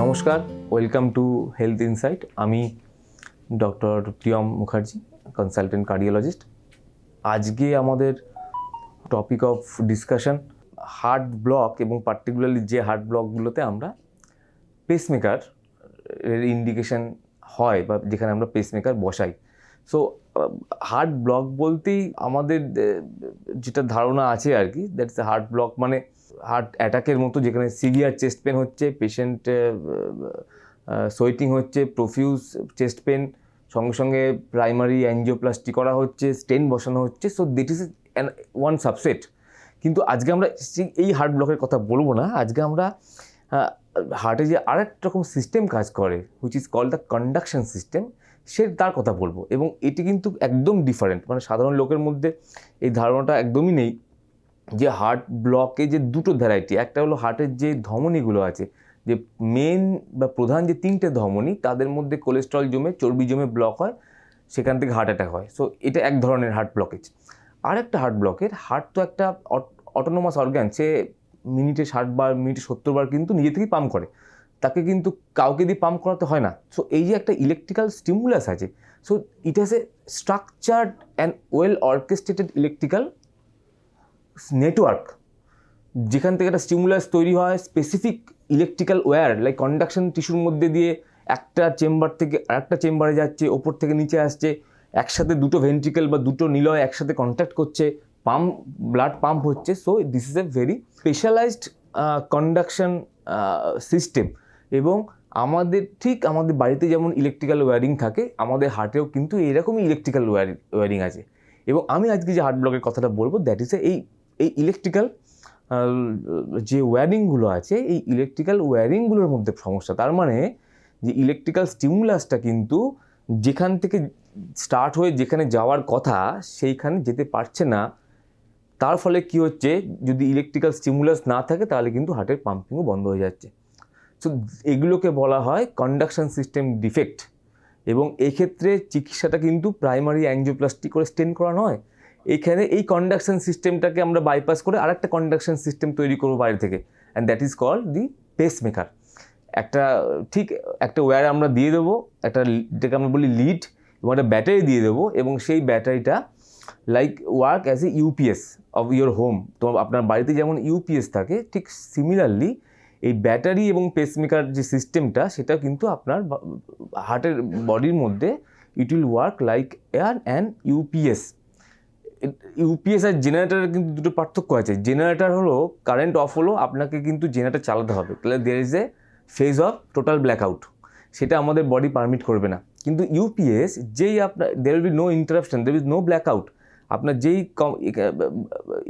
নমস্কার welcome to health insight আমি doctor Priyam Mukherjee consultant cardiologist আজকে আমাদের topic of discussion heart block এবং পার্টিকুলারলি যে হার্ট ব্লকগুলোতে আমরা পেসমেকার এর ইন্ডিকেশন হয় বা যেখানে আমরা পেসমেকার বসাই। সো হার্ট ব্লক বলতেই আমাদের যেটা ধারণা আছে আর কি দ্যাটস এ হার্ট ব্লক মানে হার্ট অ্যাটাকের মতো যেখানে সিভিয়ার চেস্ট পেন হচ্ছে পেশেন্ট সোয়েটিং হচ্ছে প্রফিউজ চেস্ট পেন সঙ্গে সঙ্গে প্রাইমারি অ্যাঞ্জিওপ্লাস্টি করা হচ্ছে স্টেন বসানো হচ্ছে so this is one subset কিন্তু আজকে আমরা এই হার্ট ব্লকের কথা বলব না, আজকে আমরা হার্টে যে আরেক রকম সিস্টেম কাজ করে which is call the conduction system সে তার কথা বলব। এবং এটি কিন্তু একদম ডিফারেন্ট মানে সাধারণ লোকের মধ্যে এই ধারণাটা একদমই নেই যে হার্ট ব্লকে যে দুটো ভ্যারাইটি একটা হলো হার্টের যে ধমনীগুলো আছে, যে মেন বা প্রধান যে তিনটে ধমনী, তাদের মধ্যে কোলেস্ট্রল জমে, চর্বি জমে ব্লক হয়, সেখান থেকে হার্ট অ্যাটাক হয়। সো এটা এক ধরনের হার্ট ব্লকেজ আর একটা হার্ট ব্লকের হার্ট তো একটা অটোনোমাস অর্গ্যান সে মিনিটে ষাট বার, মিনিটে সত্তর বার কিন্তু নিজে থেকেই পাম্প করে। তাকে কিন্তু কাউকে দিয়ে পাম্প করাতে হয় না। সো এই যে একটা ইলেকট্রিক্যাল স্টিমুলাস আছে so it has a structured and well orchestrated electrical network যেখান থেকে একটা স্টিমুলাস তৈরি হয় specific electrical wire like conduction টিস্যুর মধ্যে দিয়ে একটা চেম্বার থেকে আরেকটা চেম্বারে যাচ্ছে, ওপর থেকে নিচে আসছে, একসাথে দুটো ভেন্ট্রিকেল বা দুটো নিলয় একসাথে কন্ট্যাক্ট করছে পাম্প ব্লাড পাম্প হচ্ছে। So this is a very specialised conduction system এবং আমাদের ঠিক আমাদের বাড়িতে যেমন ইলেকট্রিক্যাল ওয়্যারিং থাকে, আমাদের হার্টেও কিন্তু এরকমই ইলেকট্রিক্যাল ওয়্যারিং আছে। এবং আমি আজকে যে হার্ট ব্লকের কথাটা বলব দ্যাট ইজ এই এই ইলেকট্রিক্যাল যে ওয়্যারিংগুলো আছে, এই ইলেকট্রিক্যাল ওয়্যারিংগুলোর মধ্যে সমস্যা, তার মানে যে ইলেকট্রিক্যাল স্টিমুলাসটা কিন্তু যেখান থেকে স্টার্ট হয়ে যেখানে যাওয়ার কথা, সেইখানে যেতে পারছে না। তার ফলে কি হচ্ছে, যদি ইলেকট্রিক্যাল স্টিমুলাস না থাকে, তাহলে কিন্তু হার্টের পাম্পিংও বন্ধ হয়ে যাচ্ছে। সো এগুলোকে বলা হয় কন্ডাকশন সিস্টেম ডিফেক্ট এবং এক্ষেত্রে চিকিৎসাটা কিন্তু প্রাইমারি অ্যাঞ্জিওপ্লাস্টি করে স্টেন করা নয়। এখানে এই কন্ডাকশন সিস্টেমটাকে আমরা বাইপাস করে আরেকটা কন্ডাকশন সিস্টেম তৈরি করব বাইরে থেকে and that is call the pacemaker একটা, ঠিক একটা ওয়্যার আমরা দিয়ে দেবো, একটা যেটাকে আমরা বলি লিড এবং একটা ব্যাটারি দিয়ে দেবো, এবং সেই ব্যাটারিটা like work as a UPS of your home তো আপনার বাড়িতে যেমন ইউপিএস থাকে, ঠিক সিমিলারলি এই ব্যাটারি এবং পেসমেকার যে সিস্টেমটা সেটা কিন্তু আপনার হার্টের বডির মধ্যে it will work like air and UPS UPS আর জেনারেটারের কিন্তু দুটো পার্থক্য আছে। জেনারেটার হলো কারেন্ট অফ হলো, আপনাকে কিন্তু জেনারেটার চালাতে হবে। তাহলে there is a phase of total blackout সেটা আমাদের বডি পারমিট করবে না। কিন্তু ইউপিএস যেই আপনার there will be no interruption there is no blackout আপনার যেই কম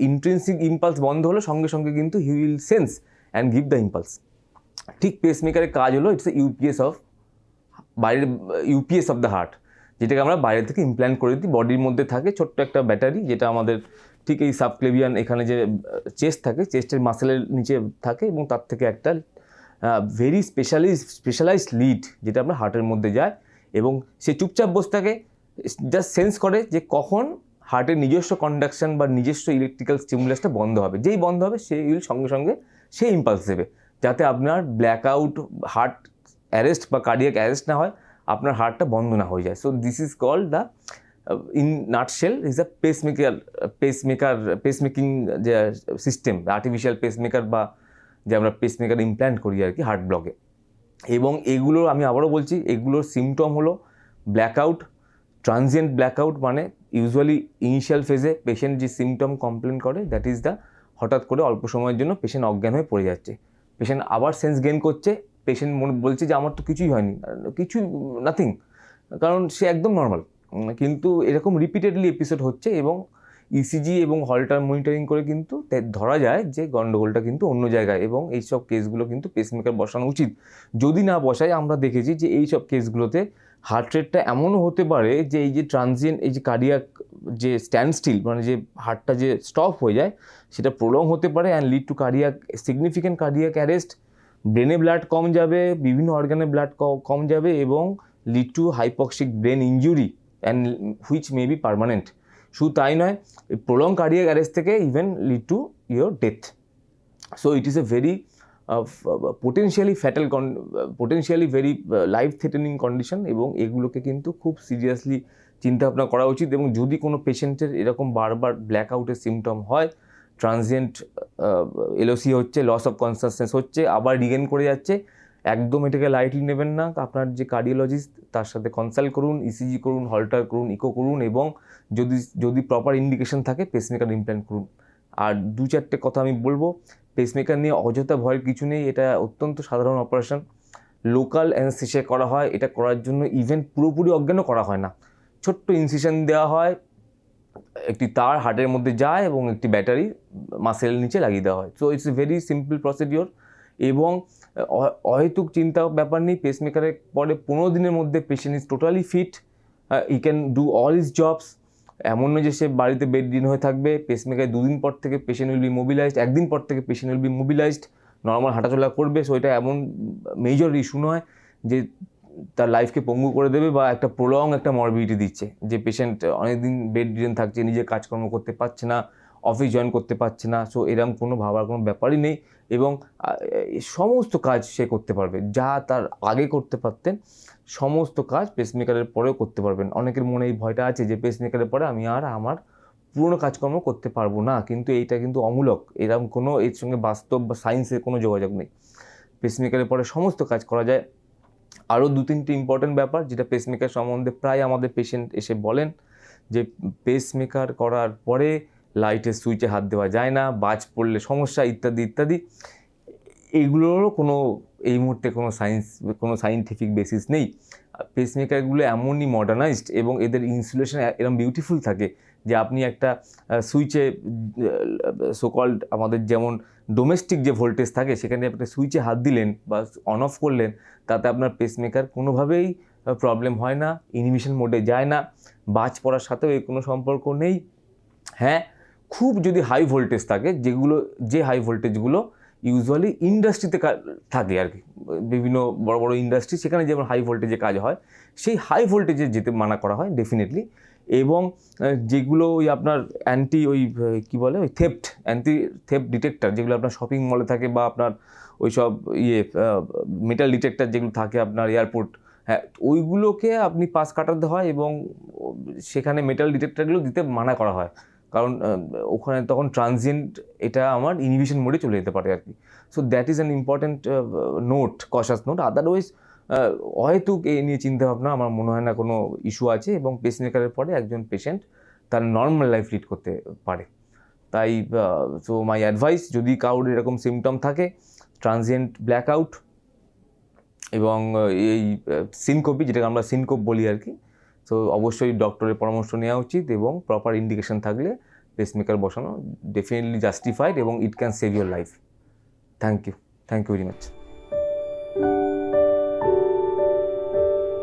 ইন্ট্রেন্সিক ইম্পালস বন্ধ হলো, সঙ্গে সঙ্গে কিন্তু he will sense and give the impulse ঠিক পেসমেকারের কাজ হলো ইটস এ ইউপিএস অফ বাইরের ইউপিএস অফ দ্য হার্ট যেটাকে আমরা বাইরে থেকে ইমপ্ল্যান্ট করে দিই বডির মধ্যে থাকে ছোট্ট একটা ব্যাটারি যেটা আমাদের ঠিক এই সাবক্লেভিয়ান এখানে যে চেস্ট থাকে চেস্টের মাসেলের নিচে থাকে এবং তার থেকে একটা ভেরি স্পেশালিজ স্পেশালাইজড লিড যেটা আমরা হার্টের মধ্যে যায় এবং সে চুপচাপ বসে থাকে জাস্ট সেন্স করে যে কখন হার্টের নিজস্ব কন্ডাকশন বা নিজস্ব ইলেকট্রিক্যাল স্টিমুলাসটা বন্ধ হবে। যেই বন্ধ হবে সেই সঙ্গে সঙ্গে সে ইম্পালস দেবে। যাতে আপনার ব্ল্যাক আউট হার্ট অ্যারেস্ট বা কার্ডিয়াক অ্যারেস্ট না হয়, আপনার হার্টটা বন্ধ না হয়ে যায়। So this is called the in nutshell is a pacemaker pacemaker pacemaking যে সিস্টেম আর্টিফিশিয়াল পেসমেকার বা যে আমরা পেসমেকার ইমপ্ল্যান্ট করি আর কি হার্ট ব্লকে এবং এগুলোর আমি আবারও বলছি, এগুলোর সিমটম হলো ব্ল্যাক ব্ল্যাকআউট ট্রানজিয়েন্ট ব্ল্যাকআউট মানে ইউজুয়ালি ইনিশিয়াল ফেজে পেশেন্ট যে সিমটম কমপ্লেন করে দ্যাট ইজ দ্য হঠাৎ করে অল্প সময়ের জন্য পেশেন্ট অজ্ঞান হয়ে পড়ে যাচ্ছে। পেশেন্ট আবার সেন্স গেন করছে পেশেন্ট মনে বলছে যে, আমার তো কিছুই হয়নি কিছু নাথিং কারণ সে একদম নর্মাল কিন্তু এরকম রিপিটেডলি এপিসোড হচ্ছে এবং ইসিজি এবং হলটার মনিটরিং করে কিন্তু ধরা যায় যে গন্ডগোলটা কিন্তু অন্য জায়গায় এবং এইসব কেসগুলো কিন্তু পেসমেকার বসানো উচিত। যদি না বসায়, আমরা দেখেছি যে এই সব কেসগুলোতে হার্ট রেটটা এমনও হতে পারে যে এই যে ট্রানজিয়েন্ট এই যে কার্ডিয়াক যে স্ট্যান্ড স্টিল মানে যে হার্টটা যে স্টপ হয়ে যায়, সেটা প্রলং হতে পারে and lead to cardiac significant cardiac arrest ব্রেনে ব্লাড কম যাবে, বিভিন্ন অর্গানে ব্লাড কম যাবে এবং lead to hypoxic brain injury and which may be permanent শুধু তাই নয় প্রলং কার্ডিয়াক অ্যারেস্ট থেকে even lead to your death so it is a very potentially fatal potentially very life threatening condition এবং এগুলোকে কিন্তু খুব সিরিয়াসলি চিন্তা ভাবনা করা উচিত এবং যদি কোনো পেশেন্টের এরকম বারবার ব্ল্যাক আউটের সিমটম হয় ট্রানজিয়েন্ট এলওসি হচ্ছে লস অফ কনসাসনেস হচ্ছে, আবার রিগেন করে যাচ্ছে, একদম এটাকে লাইটলি নেবেন না। আপনার যে কার্ডিওলজিস্ট তার সাথে কনসাল্ট করুন ইসিজি করুন হল্টার করুন ইকো করুন এবং যদি যদি প্রপার ইন্ডিকেশন থাকে পেসমেকার ইমপ্ল্যান্ট করুন। আর দু চারটে কথা আমি বলব পেসমেকার নিয়ে অযথা ভয়ের কিছু নেই, এটা অত্যন্ত সাধারণ অপারেশন লোকাল অ্যানস্থেশিয়া করা হয়, এটা করার জন্য ইভেন পুরোপুরি অজ্ঞানও করা হয় না। ছোট্ট ইনসিশন দেওয়া হয়, একটি তার হার্টের মধ্যে যায় এবং একটি ব্যাটারি মাসেল নিচে লাগিয়ে দেওয়া হয়। So it's a very simple procedure এবং অহেতুক চিন্তা ব্যাপার নেই পেসমেকারের পরে পনেরো দিনের মধ্যে patient is totally fit he can do all his jobs এমন নয় যে সে বাড়িতে বেড দিন হয়ে থাকবে পেসমেকার দুদিন পর থেকে পেশেন্ট উইল বি মোবিলাইজড একদিন পর থেকে patient will be mobilised normal হাঁটাচলা করবে। সো এটা এমন মেজর ইস্যু নয় যে তার লাইফকে পঙ্গু করে দেবে বা একটা প্রলং একটা মরবিডিটি দিচ্ছে। যে পেশেন্ট অনেকদিন বেড রিডেন থাকছে নিজে কাজকর্ম করতে পারছে না অফিস জয়েন করতে পারছে না। সো এরকম কোনো ভাবার কোনো ব্যাপারই নেই এবং সমস্ত কাজ সে করতে পারবে। যা তার আগে করতে পারতেন সমস্ত কাজ পেসমেকারের পরেও করতে পারবেন। অনেকের মনে এই ভয়টা আছে যে পেসমেকারের পরে আমি আর আমার পুরনো কাজকর্ম করতে পারব না। কিন্তু এইটা কিন্তু অমূলক। এরকম কোনো এর সঙ্গে বাস্তব বা সায়েন্সের কোনো যোগাযোগ নেই। পেসমেকারের পরে সমস্ত কাজ করা যায়। আরও দু তিনটি ইম্পর্টেন্ট ব্যাপার যেটা পেসমেকার সম্বন্ধে প্রায় আমাদের পেশেন্ট এসে বলেন যে পেসমেকার করার পরে লাইটের সুইচে হাত দেওয়া যায় না, বাজ পড়লে সমস্যা, ইত্যাদি ইত্যাদি। এগুলোরও কোনো, এই মুহূর্তে কোনো সায়েন্স কোনো সাইন্টিফিক বেসিস নেই। পেসমেকারগুলো এমনই মডার্নাইজড এবং এদের ইনসুলেশন এরকম বিউটিফুল থাকে যে আপনি একটা সুইচে সোকল্ড আমাদের যেমন ডোমেস্টিক যে ভোল্টেজ থাকে, সেখানে আপনি সুইচে হাত দিলেন বা অন অফ করলেন, তাতে আপনার পেসমেকার কোনোভাবেই প্রবলেম হয় না ইনিমিশন মোডে যায় না, বাজ পড়ার সাথেও এর কোনো সম্পর্ক নেই। হ্যাঁ খুব যদি হাই ভোল্টেজ থাকে, যেগুলো, যে হাই ভোল্টেজগুলো ইউজুয়ালি ইন্ডাস্ট্রিতে থাকে আর কি। বিভিন্ন বড় বড় ইন্ডাস্ট্রি সেখানে যেমন হাই ভোল্টেজে কাজ হয়, সেই হাই ভোল্টেজে যেতে মানা করা হয় ডেফিনেটলি এবং যেগুলো ওই আপনার অ্যান্টি ওই কী বলে? ওই থেপ্ট অ্যান্টি থেপ্ট ডিটেক্টর যেগুলো আপনার শপিং মলে থাকে বা আপনার ওই সব ইয়ে মেটাল ডিটেক্টর যেগুলো থাকে আপনার এয়ারপোর্ট হ্যাঁ ওইগুলোকে আপনি পাস কাটাতে হয় এবং সেখানে মেটাল ডিটেক্টরগুলো দিতে মানা করা হয়। কারণ ওখানে তখন ট্রানজিয়েন্ট এটা আমার ইনহিবিশন মোডে চলে যেতে পারে আর কি। So that is an important note cautious note otherwise অহেতুক এই নিয়ে চিন্তাভাবনা আমার মনে হয় না কোনো ইস্যু আছে এবং পেসমেকারের পরে একজন পেশেন্ট তার নর্মাল লাইফ লিড করতে পারে। তাই সো মাই অ্যাডভাইস যদি কারোর এরকম সিমটম থাকে ট্রানজিয়েন্ট ব্ল্যাক আউট এবং এই সিনকোপি যেটাকে আমরা সিনকোপ বলি আর কি সো অবশ্যই ডক্টরের পরামর্শ নেওয়া উচিত এবং প্রপার ইন্ডিকেশন থাকলে পেসমেকার বসানো ডেফিনেটলি জাস্টিফাইড এবং it can save your life thank you thank you very much